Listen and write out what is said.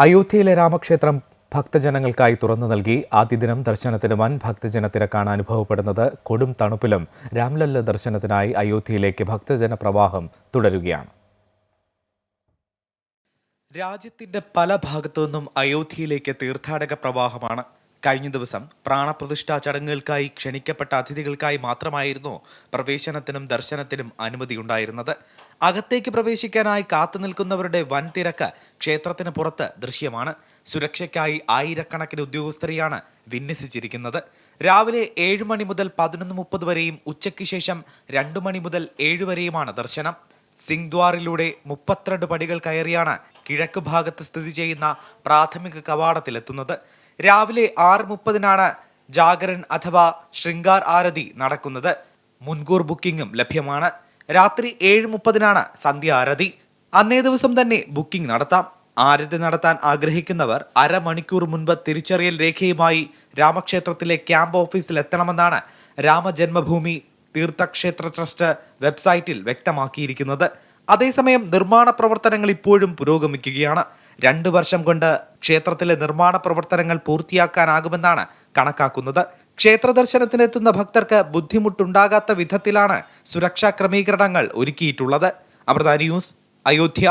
അയോധ്യയിലെ രാമക്ഷേത്രം ഭക്തജനങ്ങൾക്കായി തുറന്നു നൽകി. ആദ്യ ദിനം ദർശനത്തിന് വൻ ഭക്തജന തിരക്കാണ് അനുഭവപ്പെടുന്നത്. കൊടും തണുപ്പിലും രാംലല്ല ദർശനത്തിനായി അയോധ്യയിലേക്ക് ഭക്തജന പ്രവാഹം തുടരുകയാണ്. രാജ്യത്തിന്റെ പല ഭാഗത്തു നിന്നും അയോധ്യയിലേക്ക് തീർത്ഥാടക പ്രവാഹമാണ് കഴിഞ്ഞ ദിവസം പ്രാണപ്രതിഷ്ഠാ ചടങ്ങുകൾക്കായി ക്ഷണിക്കപ്പെട്ട അതിഥികൾക്കായി മാത്രമായിരുന്നു പ്രവേശനത്തിനും ദർശനത്തിനും അനുമതിയുണ്ടായിരുന്നത് അകത്തേക്ക് പ്രവേശിക്കാനായി കാത്തുനിൽക്കുന്നവരുടെ വൻ തിരക്ക് ക്ഷേത്രത്തിന് പുറത്ത് ദൃശ്യമാണ്. സുരക്ഷയ്ക്കായി ആയിരക്കണക്കിന് ഉദ്യോഗസ്ഥരെയാണ് വിന്യസിച്ചിരിക്കുന്നത്. രാവിലെ ഏഴ് മണി മുതൽ പതിനൊന്ന് മുപ്പത് വരെയും ഉച്ചയ്ക്ക് ശേഷം രണ്ടു മണി മുതൽ ഏഴ് വരെയുമാണ് ദർശനം. സിംഗ്ദ്വാറിലൂടെ മുപ്പത്തിരണ്ട് പടികൾ കയറിയാണ് കിഴക്ക് ഭാഗത്ത് സ്ഥിതി ചെയ്യുന്ന പ്രാഥമിക കവാടത്തിലെത്തുന്നത്. രാവിലെ ആറ് മുപ്പതിനാണ് ജാഗരൻ അഥവാ ശൃംഗാർ ആരതി നടക്കുന്നത്. മുൻകൂർ ബുക്കിംഗും ലഭ്യമാണ്. രാത്രി ഏഴ് മുപ്പതിനാണ് സന്ധ്യ ആരതി. അന്നേ ദിവസം തന്നെ ബുക്കിംഗ് നടത്താം. ആരതി നടത്താൻ ആഗ്രഹിക്കുന്നവർ അരമണിക്കൂർ മുൻപ് തിരിച്ചറിയൽ രേഖയുമായി രാമക്ഷേത്രത്തിലെ ക്യാമ്പ് ഓഫീസിൽ എത്തണമെന്നാണ് രാമജന്മഭൂമി തീർത്ഥക്ഷേത്ര ട്രസ്റ്റ് വെബ്സൈറ്റിൽ വ്യക്തമാക്കിയിരിക്കുന്നത്. അതേസമയം നിർമ്മാണ പ്രവർത്തനങ്ങൾ ഇപ്പോഴും പുരോഗമിക്കുകയാണ്. രണ്ടു വർഷം കൊണ്ട് ക്ഷേത്രത്തിലെ നിർമ്മാണ പ്രവർത്തനങ്ങൾ പൂർത്തിയാക്കാനാകുമെന്നാണ് കണക്കാക്കുന്നത്. ക്ഷേത്ര ദർശനത്തിനെത്തുന്ന ഭക്തർക്ക് ബുദ്ധിമുട്ടുണ്ടാകാത്ത വിധത്തിലാണ് സുരക്ഷാ ക്രമീകരണങ്ങൾ ഒരുക്കിയിട്ടുള്ളത്. അമൃത ന്യൂസ് അയോധ്യ.